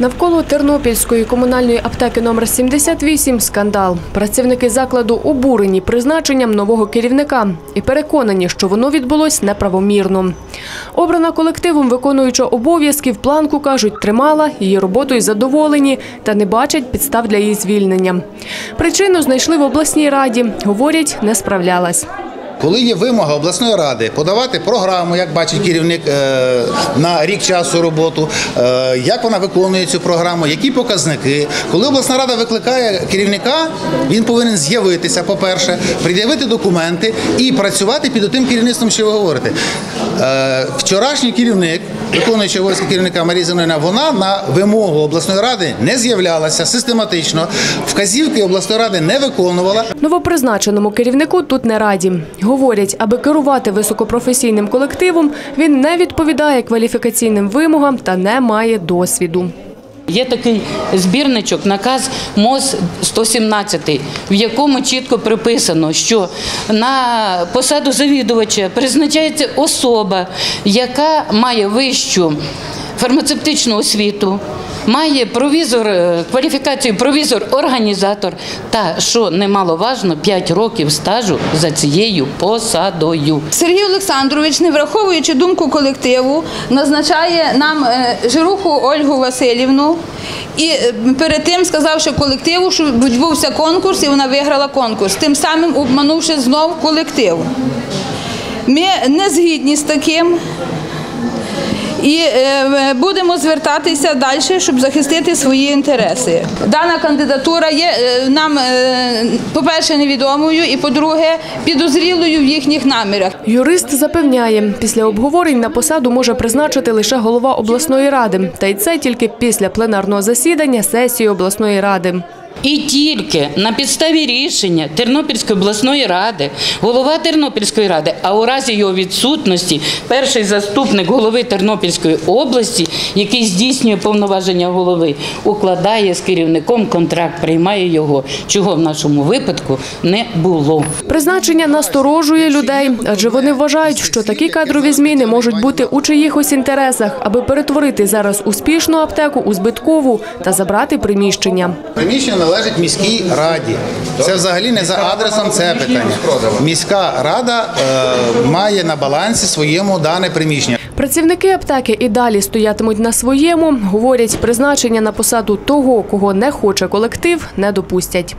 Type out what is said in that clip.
Навколо Тернопільської комунальної аптеки номер 78 скандал. Працівники закладу обурені призначенням нового керівника і переконані, що воно відбулось неправомірно. Обрана колективом виконуюча обов'язків планку кажуть, тримала її роботою задоволені та не бачать підстав для її звільнення. Причину знайшли в обласній раді. Говорять, не справлялась. Коли є вимога обласної ради подавати програму, як бачить керівник е, на рік часу роботу, е, як вона виконує цю програму, які показники. Коли обласна рада викликає керівника, він повинен з'явитися, по-перше, пред'явити документи і працювати під тим керівництвом, що ви говорите. Е, Вчорашній керівник, виконуючий обов'язки керівника Марії Зеленина, вона на вимогу обласної ради не з'являлася систематично. Вказівки обласної ради не виконувала. Новопризначеному керівнику тут не раді. Говорять, аби керувати високопрофесійним колективом, він не відповідає кваліфікаційним вимогам та не має досвіду. Є такий збірничок, наказ МОЗ 117, в якому чітко приписано, що на посаду завідувача призначається особа, яка має вищу фармацевтичну освіту, має провізор, е, кваліфікацію провізор-організатор та, що немаловажно, 5 років стажу за цією посадою. Сергій Олександрович, не враховуючи думку колективу, назначає нам е, Жируху Ольгу Васильівну. І е, перед тим сказавши колективу, що відбувся конкурс, і вона виграла конкурс, тим самим обманувши знов колектив. Ми не згідні з таким. І е, будемо звертатися далі, щоб захистити свої інтереси. Дана кандидатура є е, нам, е, по-перше, невідомою, і по-друге, підозрілою в їхніх намірах. Юрист запевняє, після обговорень на посаду може призначити лише голова обласної ради, та й це тільки після пленарного засідання сесії обласної ради. І тільки на підставі рішення Тернопільської обласної ради, голова Тернопільської ради, а у разі його відсутності перший заступник голови Тернопільської області, який здійснює повноваження голови, укладає з керівником контракт, приймає його, чого в нашому випадку не було. Призначення насторожує людей, адже вони вважають, що такі кадрові зміни можуть бути у чиїхось інтересах, аби перетворити зараз успішну аптеку у збиткову та забрати приміщення. Приміщення належить міській раді. Це взагалі не за адресом це питання. Міська рада е, має на балансі своєму дане приміщення. Працівники аптеки і далі стоятимуть на своєму. Говорять, призначення на посаду того, кого не хоче колектив, не допустять.